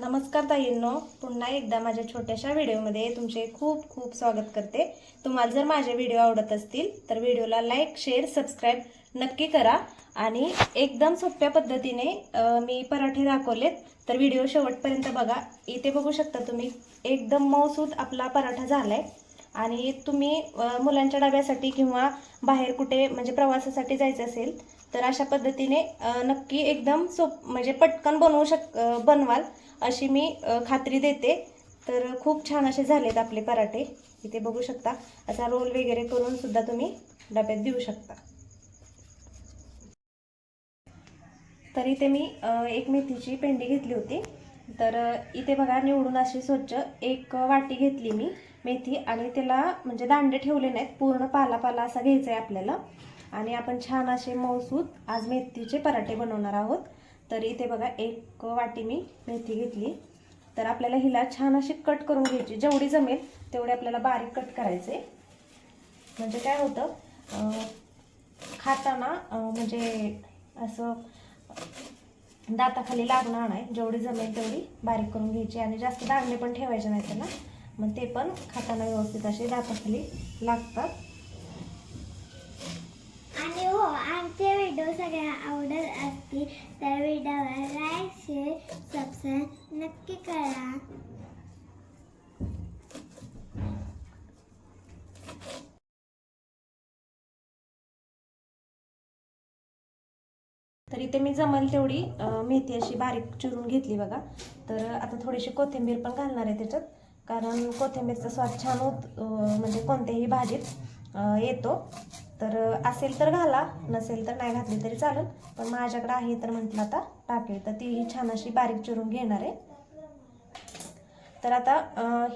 नमस्कार ताईंनो पुन्हा एकदा माझ्या छोट्याशा व्हिडिओमध्ये तुमचे खूप खूप स्वागत करते. तुम्हाला जर माझे व्हिडिओ आवडत असतील तर व्हिडिओला लाईक शेअर सबस्क्राईब नक्की करा. आणि एकदम सोप्या पद्धतीने मी पराठे दाखवलेत. तर व्हिडिओ शेवटपर्यंत बघा. इथे बघू शकता तुम्ही एकदम मऊसूद आपला पराठा झालाय. आणि तुम्ही मुलांच्या डब्यासाठी किंवा बाहेर कुठे म्हणजे प्रवासासाठी जायचं असेल तर अशा पद्धतीने नक्की एकदम सोप म्हणजे पटकन बनवू शक बनवाल. अशी मी खात्री देते. तर खूप छान असे झालेत आपले पराठे. इथे बघू शकता. असा रोल वगैरे करून सुद्धा तुम्ही डब्यात देऊ शकता. तर इथे मी एक मेथीची पेंडी घेतली होती. तर इथे बघा निवडून अशी स्वच्छ एक वाटी घेतली मी मेथी आणि त्याला म्हणजे दांडे ठेवले नाहीत. पूर्ण पाला पाला असा घ्यायचा आहे आपल्याला. आणि आपण छान असे मऊसूद आज मेथीचे पराठे बनवणार आहोत. तर इथे बघा एक वाटी मी मेथी घेतली. तर आपल्याला हिला छान अशी कट करून घ्यायची. जेवढी जमेल तेवढी आपल्याला बारीक कट करायचे. म्हणजे काय होतं खाताना म्हणजे असं दाताखाली लागणार नाही. जेवढी जमेल तेवढी बारीक करून घ्यायची. आणि जास्त दागणे पण ठेवायचे नाही त्याला मग ते पण खाताना व्यवस्थित असे दाताखाली लागतात. आमचे व्हिडिओ सगळ्या आवडत असतील तर व्हिडिओला लाईक शेअर सबस्क्राईब नक्की करा. तर इथे मी जमल तेवढी मेथी अशी बारीक चिरून घेतली बघा. तर आता थोडीशी कोथिंबीर पण घालणार आहे त्याच्यात. कारण कोथिंबीरचा स्वाद छान होत म्हणजे कोणत्याही भाजीत येतो. तर असेल तर घाला नसेल तर नाही घातली तरी चालेल. पण माझ्याकडे आहे तर म्हटलं आता टाकेल. तर ती छान अशी बारीक चिरून घेणार आहे. तर आता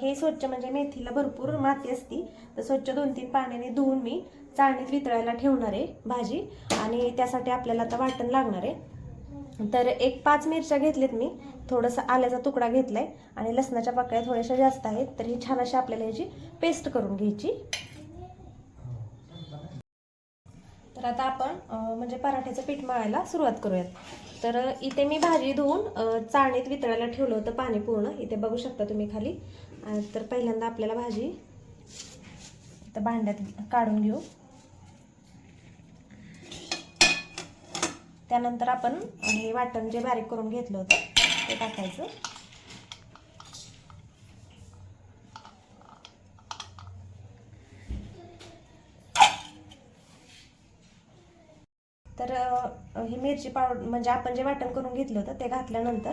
हे स्वच्छ म्हणजे मेथीला भरपूर माती असती. तर स्वच्छ दोन तीन पाण्याने धुवून मी चाळणीत वितळायला ठेवणार आहे भाजी. आणि त्यासाठी आपल्याला आता वाटण लागणार आहे. तर एक पाच मिरच्या घेतल्यात मी. थोडंसं आल्याचा तुकडा घेतलाय. आणि लसणाच्या पाकळ्या थोड्याशा जास्त आहेत. तर ही छान अशी आपल्याला याची पेस्ट करून घ्यायची. तर आता आपण म्हणजे पराठ्याचं पीठ मळायला सुरुवात करूयात. तर इथे मी भाजी धुवून चाळणीत वितळायला ठेवलं होतं पाणी पूर्ण. इथे बघू शकता तुम्ही खाली. तर पहिल्यांदा आपल्याला भाजी तर भांड्यात काढून घेऊ. त्यानंतर आपण हे वाटण जे बारीक करून घेतलं होतं ते टाकायचं. तर ही मिरची पावडर म्हणजे आपण जे वाटण करून घेतलं होतं ते घातल्यानंतर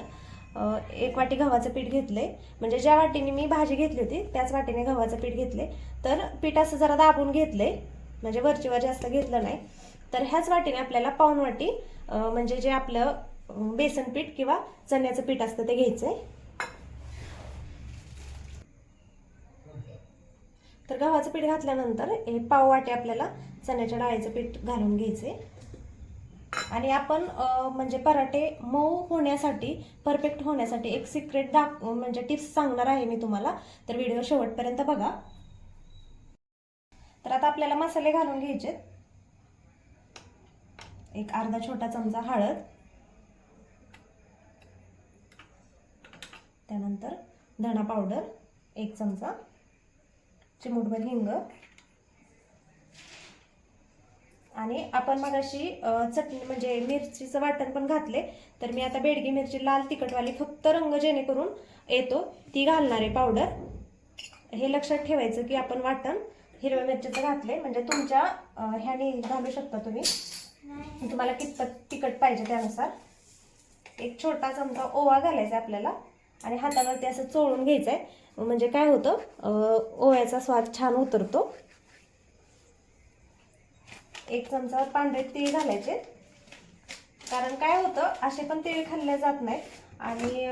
एक वाटी गव्हाचं पीठ घेतलंय. म्हणजे ज्या वाटीने मी भाजी घेतली होती त्याच वाटीने गव्हाचं पीठ घेतले तर पीठ असं जरा दाबून घेतले म्हणजे वरचीवर जास्त घेतलं नाही. तर ह्याच वाटीने आपल्याला पाऊन वाटी म्हणजे जे आपलं बेसन पीठ किंवा चण्याचं पीठ असतं ते घ्यायचं आहे तर गव्हाचं पीठ घातल्यानंतर हे पाव वाटी आपल्याला चण्याच्या डाळीचं पीठ घालून घ्यायचे आणि आपण म्हणजे पराठे मऊ होण्यासाठी परफेक्ट होण्यासाठी एक सिक्रेट दाख म्हणजे टिप्स सांगणार आहे मी तुम्हाला. तर व्हिडिओ शेवटपर्यंत बघा. तर आता आपल्याला मसाले घालून घ्यायचे एक अर्धा छोटा चमचा हळद. त्यानंतर धणा पावडर एक चमचा चिमूटभर हिंग. आणि आपण मग अशी चटणी म्हणजे मिरचीचं वाटण पण घातले तर मी आता बेडगी मिरची लाल तिखटवाली फक्त रंग जेणेकरून येतो ती घालणार आहे पावडर. हे लक्षात ठेवायचं की आपण वाटण हिरव्या मिरचीचं घातले म्हणजे तुमच्या ह्याने घालू शकता तुम्ही. तुम्हाला कितपत तिखट पाहिजे त्यानुसार. एक छोटा चमचा ओवा घालायचा आहे आपल्याला. आणि हातावरती असं चोळून घ्यायचं आहे म्हणजे काय होतं ओव्याचा स्वाद छान उतरतो. एक चमचा पांढरे तीळ घालायचे. कारण काय होतं असे पण तीळ खाल्ले जात नाहीत. आणि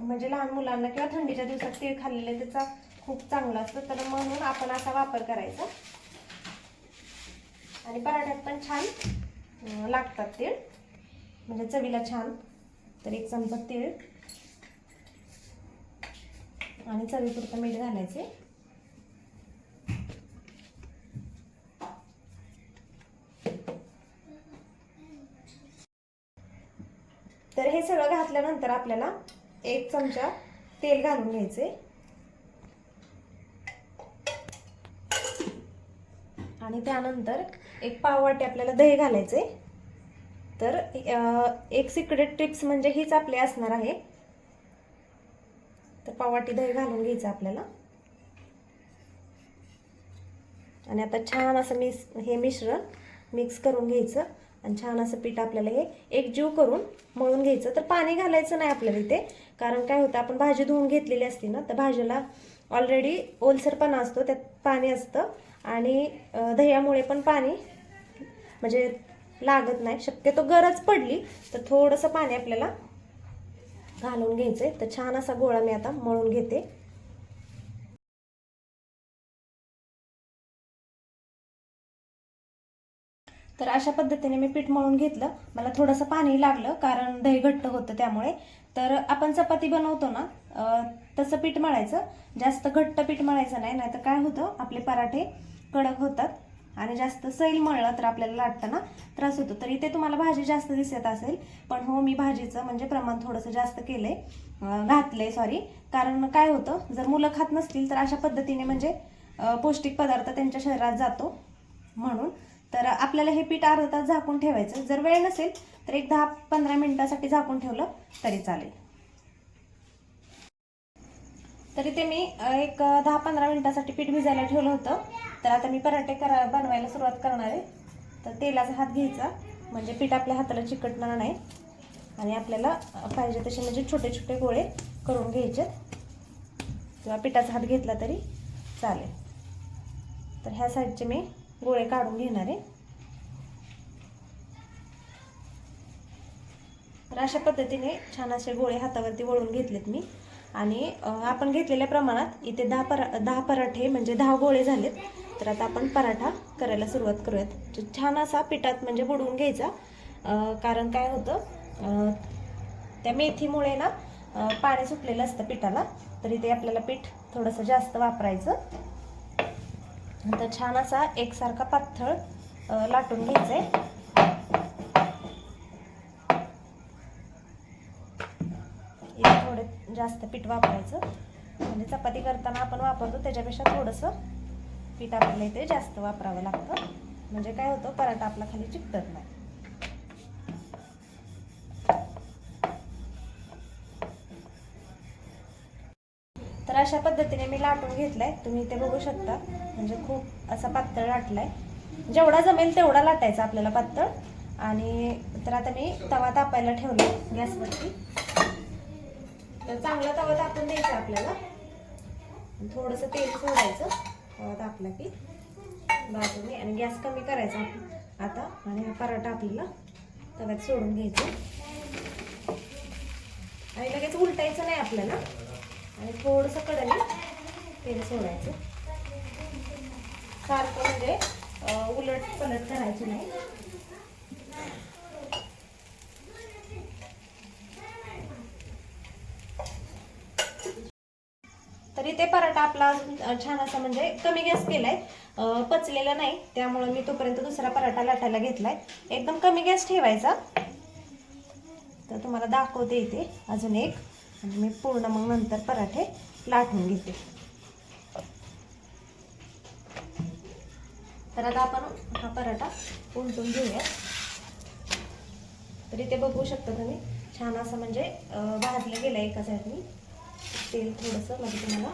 म्हणजे लहान मुलांना किंवा थंडीच्या दिवसात तीळ खाल्लेले त्याचा खूप चांगला असतं. तर म्हणून आपण असा वापर करायचा. आणि पराठ्यात पण छान लागतात तीळ. म्हणजे चवीला छान. तर एक चमचा तीळ. आणि चवीपुरतं मीठ घालायचे. सगळं घातल्यानंतर आपल्याला एक चमचा तेल घालून घ्यायचे. आणि त्यानंतर एक पाववाटी आपल्याला दही घालायचे. तर एक सिक्रेट टिप्स म्हणजे हीच आपली असणार आहे. तर पाववाटी दही घालून घ्यायचं आपल्याला. आणि आता छान असं मिस हे मिश्रण मिक्स करून घ्यायचं. आणि छान असं पीठ आपल्याला हे एकजीव करून मळून घ्यायचं. तर पाणी घालायचं नाही आपल्याला इथे. कारण काय होतं आपण भाजी धुवून घेतलेली असते ना तर भाजीला ऑलरेडी ओलसरपणा असतो त्यात पाणी असतं. आणि दह्यामुळे पण पाणी म्हणजे लागत नाही. शक्यतो गरज पडली तर थोडंसं पाणी आपल्याला घालून घ्यायचं आहे तर छान असा गोळा मी आता मळून घेते. तर अशा पद्धतीने मी पीठ मळून घेतलं. मला थोडंसं पाणी लागलं कारण दही घट्ट होतं त्यामुळे. तर आपण चपाती बनवतो ना तसं पीठ मळायचं. जास्त घट्ट पीठ मळायचं नाही नाहीतर काय होतं आपले पराठे कडक होतात. आणि जास्त सैल मळलं तर आपल्याला लाटताना त्रास होतो. तर इथे तुम्हाला भाजी जास्त दिसत असेल पण हो मी भाजीचं म्हणजे प्रमाण थोडंसं जास्त केलंय. अं, घातलंय सॉरी कारण काय होतं जर मुलं खात नसतील तर अशा पद्धतीने म्हणजे पौष्टिक पदार्थ त्यांच्या शरीरात जातो. म्हणून तर आपल्याला हे पीठ अर्धा तास झाकून ठेवायचं. जर वेळ नसेल तर एक दहा पंधरा मिनिटासाठी झाकून ठेवलं तरी चालेल. तरी ते मी एक दहा पंधरा मिनिटासाठी पीठ भिजायला ठेवलं होतं. तर आता मी पराठे करा बनवायला सुरुवात करणार आहे. तर तेलाचा हात घ्यायचा. म्हणजे पीठ आपल्या हाताला चिकटणार नाही. आणि आपल्याला पाहिजे तसे म्हणजे छोटे छोटे गोळे करून घ्यायचे. किंवा पिठाचा हात घेतला तरी चालेल. तर ह्या साईडचे मी गोळे काढून घेणार आहे. तर अशा पद्धतीने छान असे गोळे हातावरती वळून घेतलेत मी. आणि आपण घेतलेल्या प्रमाणात इथे दहा परा दहा पराठे म्हणजे दहा गोळे झालेत. तर आता आपण पराठा करायला सुरुवात करूयात. छान असा पिठात म्हणजे बुडवून घ्यायचा. कारण काय होतं त्या मेथीमुळे ना पाणी सुटलेलं असतं पिठाला. तर इथे आपल्याला पीठ थोडंसं जास्त वापरायचं. नंतर छान असा एकसारखा पातळ लाटून घ्यायचा आहे थोडं जास्त पीठ वापरायचं. म्हणजे चपाती करताना आपण वापरतो त्याच्यापेक्षा थोडंसं पीठ आपल्याला इथे जास्त वापरावं लागतं. म्हणजे काय होतं पराठा आपला खाली चिकटत नाही. तर अशा पद्धतीने मी लाटून घेतलाय. तुम्ही इथे बघू शकता. म्हणजे खूप असा पातळ लाटलाय जेवढा जमेल तेवढा लाटायचा आपल्याला पातळ. आणि तर आता मी तवा तापायला ठेवला गॅसवरती. तर चांगला तवा तापून द्यायचा आपल्याला. थोडंसं तेल सोडायचं तवा तापला की बाजूने आणि गॅस कमी करायचा आता आणि हा पराठा आपल्याला तव्यात सोडून घ्यायचा. आणि लगेच उलटायचं नाही आपल्याला. आणि थोडंसं कडणी तेल सोडायचं. सारखं म्हणजे उलट पलट करायची नाही. तरी ते पराठा आपला छान असा म्हणजे कमी गॅस केलाय. पचलेला नाही त्यामुळे मी तोपर्यंत दुसरा पराठा लाटायला घेतलाय. एकदम कमी गॅस ठेवायचा. तर तुम्हाला दाखवते इथे अजून एक. आणि मी पूर्ण मग नंतर पराठे लाटून घेते. तर आता आपण हा पराठा उलटून घेऊया. तर इथे बघू शकता तुम्ही छान असं म्हणजे भाजलं गेलं एका साईडनी तेल थोडंसं म्हणजे तुम्हाला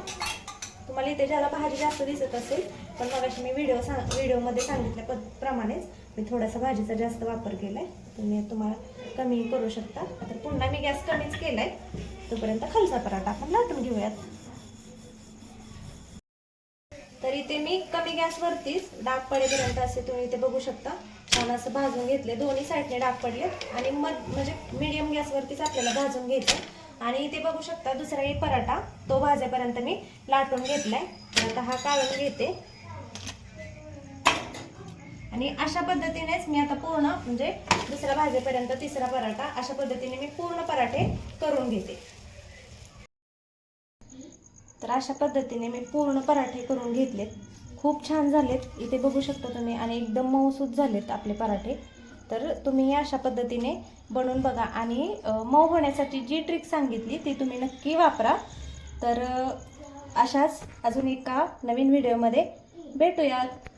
तुम्हाला इथे ज्याला भाजी जास्त दिसत असेल पण मग मी व्हिडिओ सांग व्हिडिओमध्ये सांगितल्या प प्रमाणेच मी थोडासा भाजीचा जास्त वापर केला आहे तुम्ही तुम्हाला कमी करू शकता. तर पुन्हा मी गॅस कमीच केला आहे तोपर्यंत खालचा पराठा आपण लाटून घेऊयात. तर इथे मी कमी गॅसवरतीच डाग पडेपर्यंत असे तुम्ही इथे बघू शकता. छान असं भाजून घेतले. दोन्ही साईडने डाग पडले आणि मग म्हणजे मिडियम गॅसवरतीच आपल्याला भाजून घ्यायचं आणि इथे बघू शकता दुसरा एक पराठा. तो भाजेपर्यंत मी लाटून घेतलाय. आता हा काढून घेते. आणि अशा पद्धतीनेच मी आता पूर्ण म्हणजे दुसऱ्या भाजेपर्यंत तिसरा पराठा अशा पद्धतीने मी पूर्ण पराठे करून घेते. तर अशा पद्धतीने मी पूर्ण पराठे करून घेतलेत. खूप छान झालेत. इथे बघू शकता तुम्ही आणि एकदम मऊसूत झालेत आपले पराठे. तर तुम्ही अशा पद्धतीने बनवून बघा. आणि मऊ होण्यासाठी जी ट्रिक सांगितली ती तुम्ही नक्की वापरा. तर अशाच अजून एका नवीन व्हिडिओमध्ये भेटूयात.